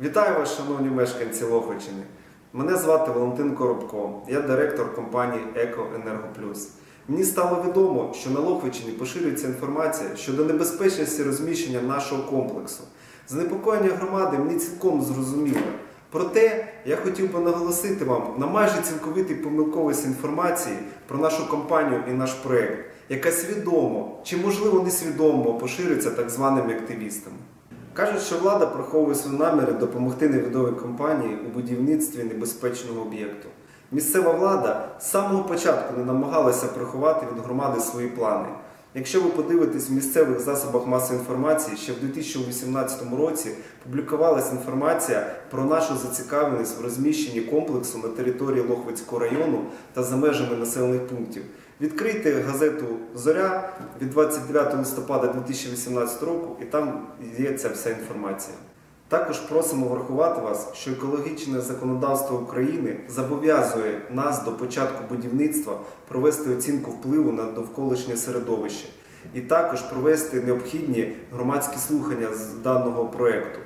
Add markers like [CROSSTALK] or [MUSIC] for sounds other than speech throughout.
Вітаю вас, шановні мешканці Лохвичини. Мене звати Валентин Коробко, я директор компанії Еко Енергоплюс. Мені стало відомо, що на Лохвичині поширюється інформація щодо небезпечності розміщення нашого комплексу. Занепокоєння громади мені цілком зрозуміло. Проте я хотів би наголосити вам на майже цілковитій помилковості інформації про нашу компанію і наш проект, яка свідомо чи можливо несвідомо поширюється так званими активістами. Кажуть, що влада приховує свої наміри допомогти невідомій компанії у будівництві небезпечного об'єкту. Місцева влада з самого початку не намагалася приховати від громади свої плани. Якщо ви подивитесь в місцевих засобах масової інформації, ще в 2018 році публікувалася інформація про нашу зацікавленість в розміщенні комплексу на території Лохвицького району та за межами населених пунктів. Відкрийте газету Зоря від 29 листопада 2018 року, і там є ця вся інформація. Також просимо врахувати вас, що екологічне законодавство України зобов'язує нас до початку будівництва провести оцінку впливу на довколишнє середовище і також провести необхідні громадські слухання з даного проекту.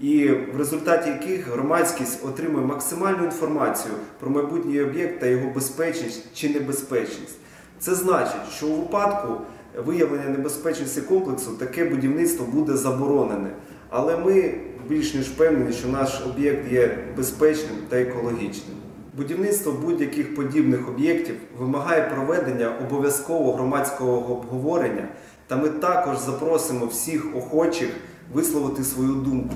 І в результаті яких громадськість отримує максимальну інформацію про майбутній об'єкт та його безпечність чи небезпечність. Це значить, що у випадку виявлення небезпечності комплексу таке будівництво буде заборонене. Але ми більш ніж впевнені, що наш об'єкт є безпечним та екологічним. Будівництво будь-яких подібних об'єктів вимагає проведення обов'язкового громадського обговорення, та ми також запросимо всіх охочих висловити свою думку.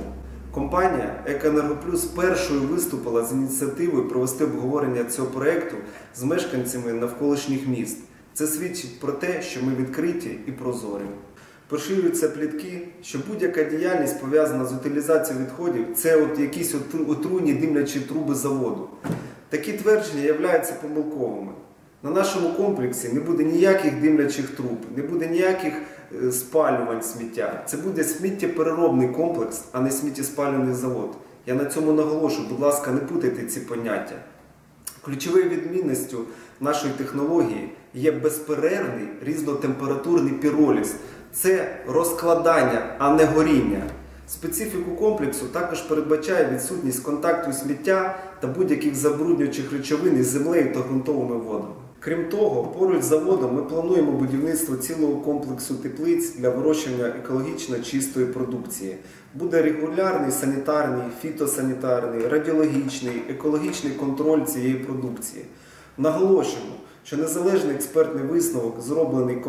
Компанія «Екоенергоплюс» першою виступила з ініціативою провести обговорення цього проєкту з мешканцями навколишніх міст. Це свідчить про те, що ми відкриті і прозорі. Поширюються плітки, що будь-яка діяльність пов'язана з утилізацією відходів це от якісь отруйні димлячі труби заводу. Такі твердження являються помилковими. На нашому комплексі не буде ніяких димлячих труб, не буде ніяких е, спалювань сміття. Це буде сміттєпереробний комплекс, а не сміттєспалювальний завод. Я на цьому наголошую, будь ласка, не путайте ці поняття. Ключовою відмінністю нашої технології є безперервний різнотемпературний піроліз. Це розкладання, а не горіння. Специфіку комплексу також передбачає відсутність контакту сміття та будь-яких забруднюючих речовин із землею та ґрунтовими водами. Крім того, поруч з заводом ми плануємо будівництво цілого комплексу теплиць для вирощування екологічно чистої продукції. Буде регулярний санітарний, фітосанітарний, радіологічний, екологічний контроль цієї продукції. Наголошуємо, що незалежний експертний висновок, зроблений е,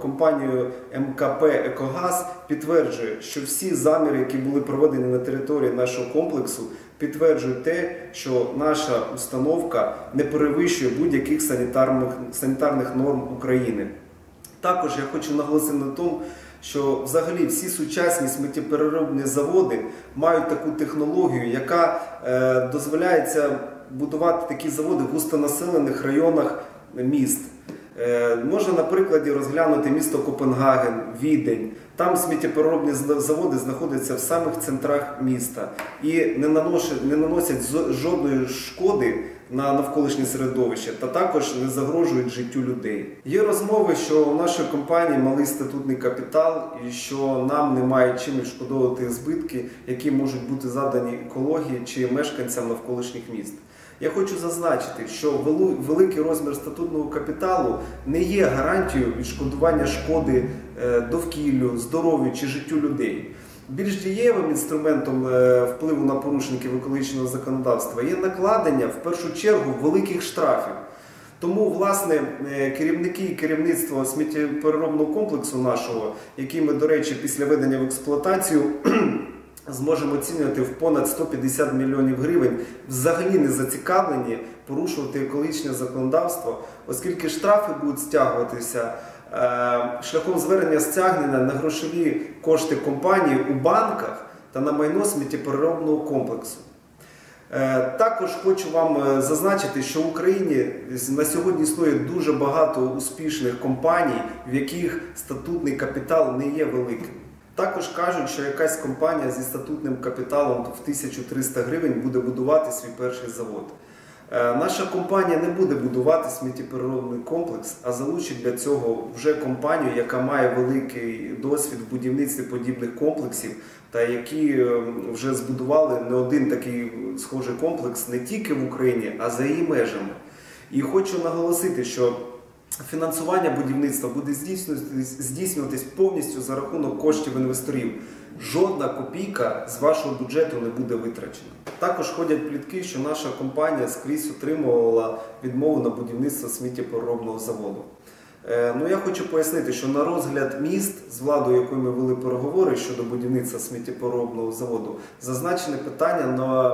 компанією МКП Екогаз, підтверджує, що всі заміри, які були проведені на території нашого комплексу, підтверджують те, що наша установка не перевищує будь-яких санітарних, санітарних норм України. Також я хочу наголосити на тому, що взагалі всі сучасні сміттєпереробні заводи мають таку технологію, яка е, дозволяється будувати такі заводи в густонаселених районах міст. Е, можна на прикладі розглянути місто Копенгаген, Відень. Там сміттєпереробні заводи знаходяться в самих центрах міста і не, нанош- не наносять жодної шкоди на навколишнє середовище та також не загрожують життю людей. Є розмови, що у нашої компанії малий статутний капітал і що нам немає чим відшкодовувати збитки, які можуть бути задані екології чи мешканцям навколишніх міст. Я хочу зазначити, що великий розмір статутного капіталу не є гарантією відшкодування шкоди довкіллю, здоров'ю чи життю людей. Більш дієвим інструментом е, впливу на порушників екологічного законодавства є накладення в першу чергу великих штрафів. Тому, власне, е, керівники і керівництво сміттєпереробного комплексу нашого, який ми, до речі, після ведення в експлуатацію [CLEARS THROAT] зможемо оцінювати в понад 150 мільйонів гривень, взагалі не зацікавлені порушувати екологічне законодавство, оскільки штрафи будуть стягуватися е, шляхом звернення стягнення на грошові кошти компанії у банках та на майно сміттєпереробного комплексу. Е, Також хочу вам е, зазначити, що в Україні на сьогодні існує дуже багато успішних компаній, в яких статутний капітал не є великим. Також кажуть, що якась компанія зі статутним капіталом в 1300 гривень буде будувати свій перший завод. Е, Наша компанія не буде будувати сміттєпереробний комплекс, а залучить для цього вже компанію, яка має великий досвід в будівництві подібних комплексів та які е, вже збудували не один такий схожий комплекс не тільки в Україні, а за її межами. І хочу наголосити, що фінансування будівництва буде здійснюватись, здійснюватись повністю за рахунок коштів інвесторів. Жодна копійка з вашого бюджету не буде витрачена. Також ходять плітки, що наша компанія скрізь отримувала відмову на будівництво сміттєпереробного заводу. Е, Ну, я хочу пояснити, що на розгляд міст, з владою, якою ми вели переговори щодо будівництва сміттєпереробного заводу, зазначене питання на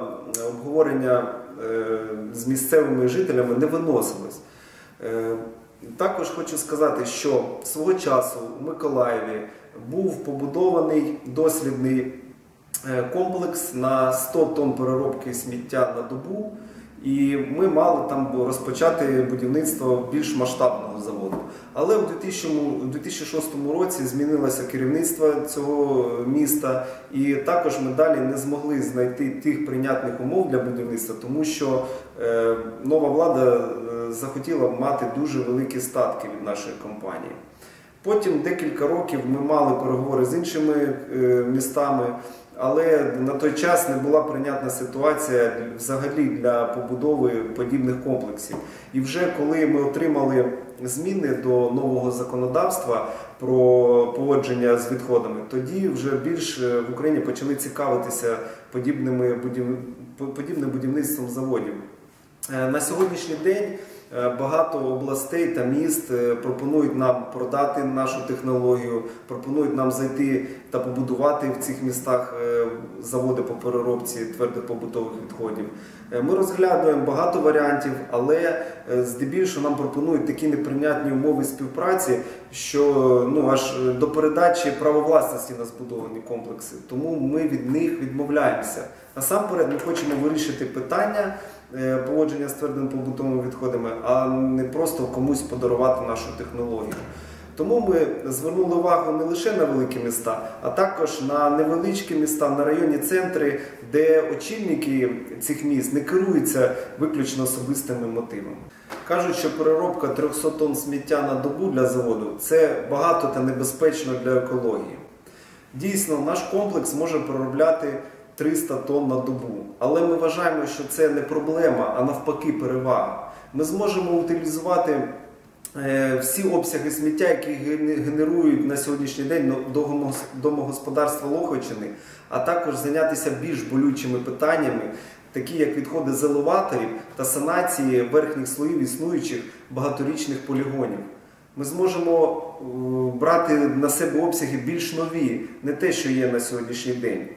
обговорення е, з місцевими жителями не виносилось. Також хочу сказати, що свого часу у Миколаєві був побудований дослідний е, комплекс на 100 тонн переробки сміття на добу. І ми мали там розпочати будівництво більш масштабного заводу. Але у 2000 у 2006 році змінилося керівництво цього міста, і також ми далі не змогли знайти тих прийнятних умов для будівництва, тому що е, нова влада е, захотіла мати дуже великі статки від нашої компанії. Потім декілька років ми мали переговори з іншими е, містами, але на той час не була прийнятна ситуація взагалі для побудови подібних комплексів. І вже коли ми отримали зміни до нового законодавства про поводження з відходами, тоді вже більш е, в Україні почали цікавитися подібними будів... подібним будівництвом заводів. Е, На сьогоднішній день багато областей та міст е, пропонують нам продати нашу технологію, пропонують нам зайти та побудувати в цих містах е, заводи по переробці твердих побутових відходів. Е, Ми розглядаємо багато варіантів, але е, здебільшого нам пропонують такі неприйнятні умови співпраці, що ну аж до передачі права власності на збудовані комплекси. Тому ми від них відмовляємося. Насамперед, ми хочемо вирішити питання е, поводження з твердими побутовими відходами, а не просто комусь подарувати нашу технологію. Тому ми звернули увагу не лише на великі міста, а також на невеличкі міста, на районні центри, де очільники цих міст не керуються виключно особистими мотивами. Кажуть, що переробка 300 тонн сміття на добу для заводу це багато та небезпечно для екології. Дійсно, наш комплекс може переробляти 300 тонн на добу, але ми вважаємо, що це не проблема, а навпаки, перевага. Ми зможемо утилізувати е, всі обсяги сміття, які генерують на сьогоднішній день домогосподарства Лохочини, а також зайнятися більш болючими питаннями, такі як відходи з та санації верхніх слоїв існуючих багаторічних полігонів. Ми зможемо е, брати на себе обсяги більш нові, не те, що є на сьогоднішній день.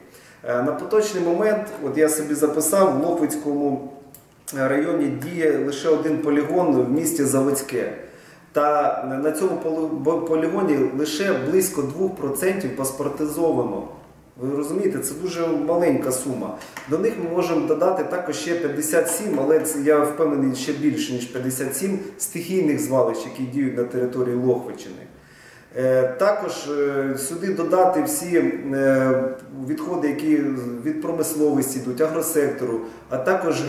Е, На поточний момент, от я собі записав, в Лохвицькому районі діє лише один полігон в місті Заводське. Та на цьому полігоні лише близько 2% паспортизовано. Ви розумієте, це дуже маленька сума. До них ми можемо додати також ще 57, але це я впевнений ще більше, ніж 57 стихійних звалищ, які діють на території Лохвичини. Е, Також е, сюди додати всі е, відходи, які від промисловості йдуть, агросектору, а також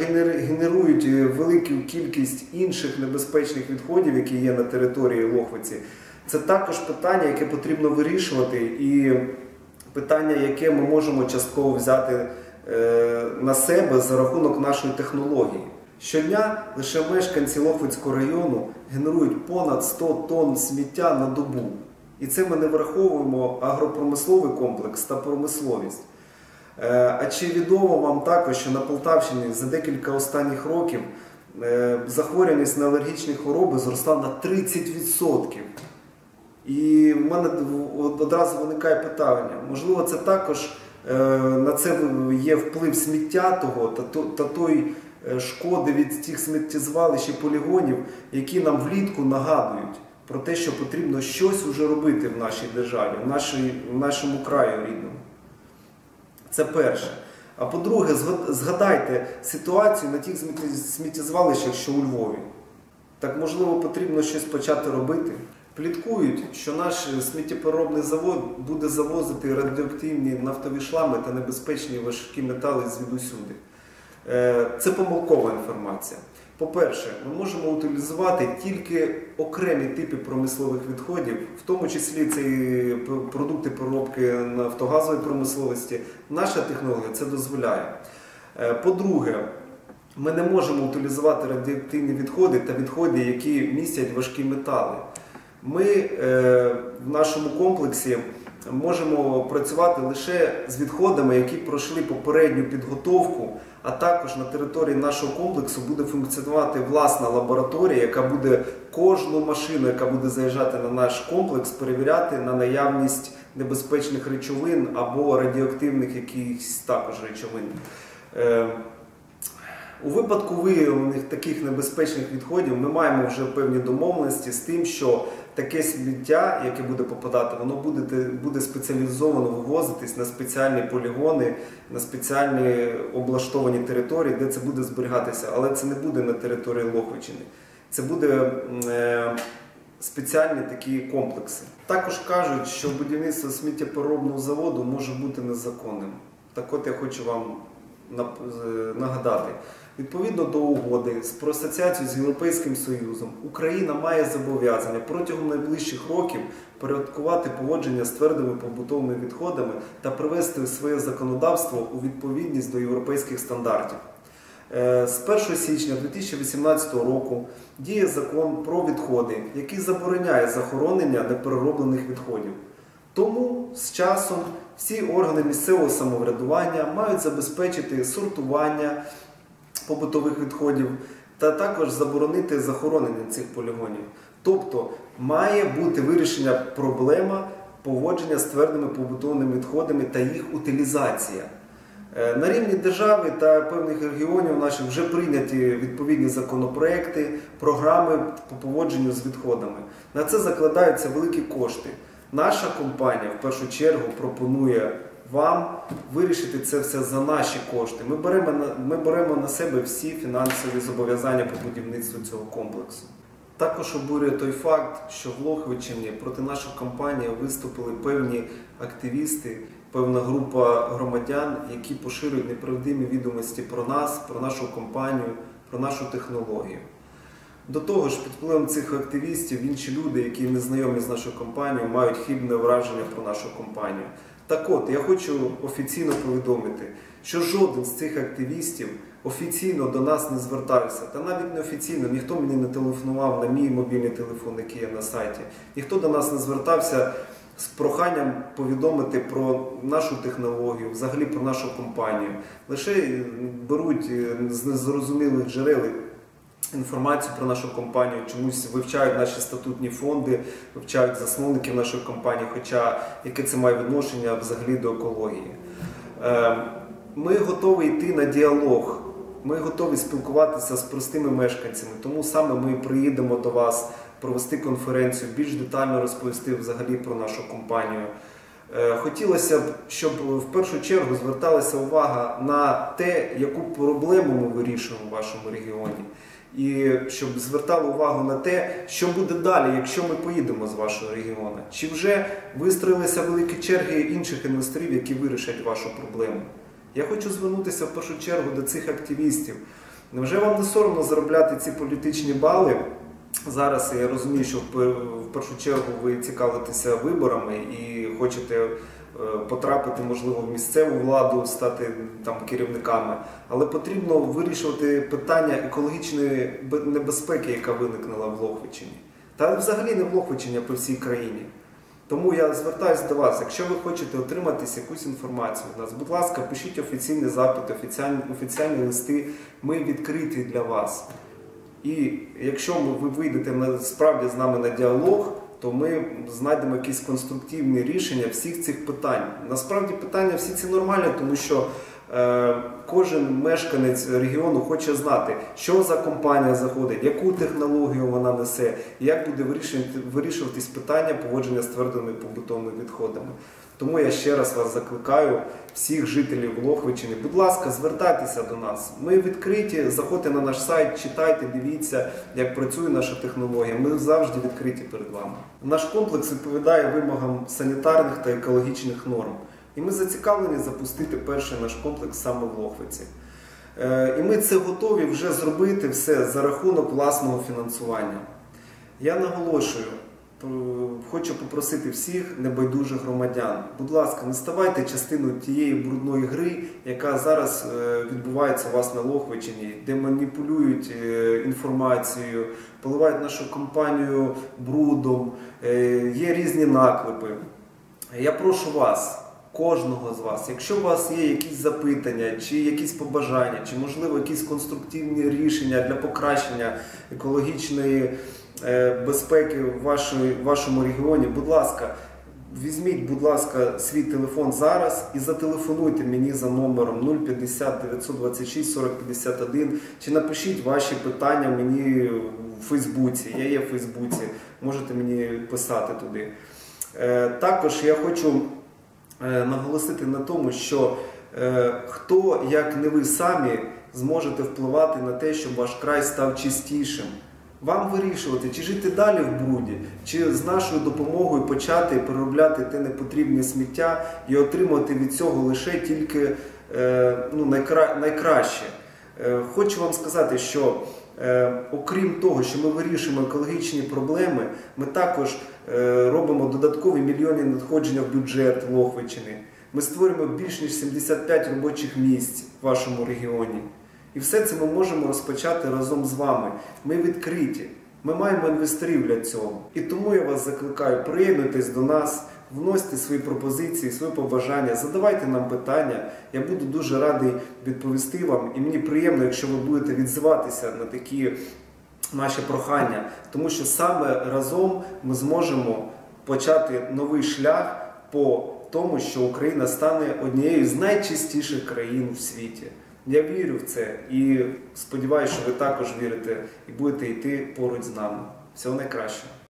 генерують велику кількість інших небезпечних відходів, які є на території Лохвиці. Це також питання, яке потрібно вирішувати, і питання, яке ми можемо частково взяти на себе за рахунок нашої технології. Щодня лише мешканці Лохвицького району генерують понад 100 тонн сміття на добу. І це ми не враховуємо агропромисловий комплекс та промисловість. Е, А чи відомо вам також, що на Полтавщині за декілька останніх років е, захворюваність на алергічні хвороби зросла на 30%? І в мене одразу виникає питання: можливо, це також е, на це є вплив сміття того та, то- той шкоди від тих сміттєзвалищ і полігонів, які нам влітку нагадують про те, що потрібно щось уже робити в нашій державі, в, нашій, в нашому краю рідному. Це перше. А по-друге, згадайте ситуацію на тих сміттєзвалищах, що у Львові. Так можливо потрібно щось почати робити. Пліткують, що наш сміттєпереробний завод буде завозити радіоактивні нафтові шлами та небезпечні важкі метали звідусюди. Е, Це помилкова інформація. По-перше, ми можемо утилізувати тільки окремі типи промислових відходів, в тому числі це і продукти переробки нафтогазової промисловості. Наша технологія це дозволяє. Е, По-друге, ми не можемо утилізувати радіоактивні відходи та відходи, які містять важкі метали. Ми е, в нашому комплексі можемо працювати лише з відходами, які пройшли попередню підготовку, а також на території нашого комплексу буде функціонувати власна лабораторія, яка буде кожну машину, яка буде заїжджати на наш комплекс, перевіряти на наявність небезпечних речовин або радіоактивних якихось також речовин. У випадку виявлених таких небезпечних відходів ми маємо вже певні домовленості з тим, що таке сміття, яке буде попадати, воно буде, буде спеціалізовано вивозитись на спеціальні полігони, на спеціальні облаштовані території, де це буде зберігатися. Але це не буде на території Лохвичини. Це буде е, спеціальні такі комплекси. Також кажуть, що будівництво сміттєпереробного заводу може бути незаконним. Так от я хочу вам нагадати. Відповідно до угоди про асоціацію з Європейським Союзом Україна має зобов'язання протягом найближчих років порядкувати поводження з твердими побутовими відходами та привести своє законодавство у відповідність до європейських стандартів. Е, З 1 січня 2018 року діє закон про відходи, який забороняє захоронення неперероблених відходів. Тому з часом всі органи місцевого самоврядування мають забезпечити сортування побутових відходів та також заборонити захоронення цих полігонів. Тобто має бути вирішення проблема поводження з твердими побутовими відходами та їх утилізація. Е, На рівні держави та певних регіонів наших вже прийняті відповідні законопроекти, програми по поводженню з відходами. На це закладаються великі кошти. Наша компанія в першу чергу пропонує вам вирішити це все за наші кошти. Ми беремо на, ми беремо на себе всі фінансові зобов'язання по будівництву цього комплексу. Також обурює той факт, що в Лохвичині проти нашої компанії виступили певні активісти, певна група громадян, які поширюють неправдиві відомості про нас, про нашу компанію, про нашу технологію. До того ж, під впливом цих активістів інші люди, які не знайомі з нашою компанією, мають хибне враження про нашу компанію. Так от, я хочу офіційно повідомити, що жоден з цих активістів офіційно до нас не звертався, та навіть не офіційно, ніхто мені не телефонував на мій мобільний телефон, який є на сайті, ніхто до нас не звертався з проханням повідомити про нашу технологію, взагалі про нашу компанію. Лише беруть е, з незрозумілих джерел інформацію про нашу компанію, чомусь вивчають наші статутні фонди, вивчають засновників нашої компанії, хоча яке це має відношення взагалі до екології. Е, Ми готові йти на діалог. Ми готові спілкуватися з простими мешканцями, тому саме ми приїдемо до вас провести конференцію, більш детально розповісти взагалі про нашу компанію. Е, Хотілося б, щоб в першу чергу зверталася увага на те, яку проблему ми вирішуємо в вашому регіоні, і щоб звертали увагу на те, що буде далі, якщо ми поїдемо з вашого регіону. Чи вже вистроїлися великі черги інших інвесторів, які вирішать вашу проблему? Я хочу звернутися в першу чергу до цих активістів. Невже вам не соромно заробляти ці політичні бали? Зараз я розумію, що в першу чергу ви цікавитеся виборами і хочете потрапити, можливо, в місцеву владу, стати там керівниками, але потрібно вирішувати питання екологічної небезпеки, яка виникнула в Лохвичині. Та взагалі не в Лохвичині, а по всій країні. Тому я звертаюся до вас, якщо ви хочете отримати якусь інформацію від нас, будь ласка, пишіть офіційні запити, офіціальні, офіціальні листи. Ми відкриті для вас. І якщо ви вийдете справді з нами на діалог, то ми знайдемо якісь конструктивні рішення всіх цих питань. Насправді питання всі ці нормальні, тому що кожен мешканець регіону хоче знати, що за компанія заходить, яку технологію вона несе, як буде вирішувати- вирішуватись питання поводження з твердими побутовими відходами. Тому я ще раз вас закликаю, всіх жителів Лохвичини, будь ласка, звертайтеся до нас. Ми відкриті, заходьте на наш сайт, читайте, дивіться, як працює наша технологія. Ми завжди відкриті перед вами. Наш комплекс відповідає вимогам санітарних та екологічних норм. І ми зацікавлені запустити перший наш комплекс саме в Лохвиці. Е, І ми це готові вже зробити все за рахунок власного фінансування. Я наголошую, хочу попросити всіх небайдужих громадян. Будь ласка, не ставайте частиною тієї брудної гри, яка зараз е, відбувається у вас на Лохвичині, де маніпулюють е, інформацією, поливають нашу компанію брудом, е, є різні наклепи. Я прошу вас, кожного з вас, якщо у вас є якісь запитання, чи якісь побажання, чи можливо якісь конструктивні рішення для покращення екологічної е, безпеки в вашому регіоні, будь ласка, візьміть, будь ласка, свій телефон зараз і зателефонуйте мені за номером 050 926 40 51 чи напишіть ваші питання мені в Фейсбуці. Я є в Фейсбуці, можете мені писати туди. Е, Також я хочу наголосити на тому, що е, хто, як не ви самі, зможете впливати на те, щоб ваш край став чистішим. Вам вирішувати, чи жити далі в бруді, чи з нашою допомогою почати переробляти те непотрібне сміття і отримати від цього лише тільки е, ну, найкра... найкраще. Е, Хочу вам сказати, що е, окрім того, що ми вирішуємо екологічні проблеми, ми також е, робимо додаткові мільйонні надходження в бюджет Лохвичини. Ми створюємо більш ніж 75 робочих місць в вашому регіоні. І все це ми можемо розпочати разом з вами. Ми відкриті. Ми маємо інвесторів для цього. І тому я вас закликаю, приєднуйтесь до нас, вносьте свої пропозиції, свої побажання, задавайте нам питання. Я буду дуже радий відповісти вам. І мені приємно, якщо ви будете відзиватися на такі наші прохання, тому що саме разом ми зможемо почати новий шлях по тому, що Україна стане однією з найчистіших країн в світі. Я вірю в це і сподіваюся, що ви також вірите і будете йти поруч з нами. Всього найкращого.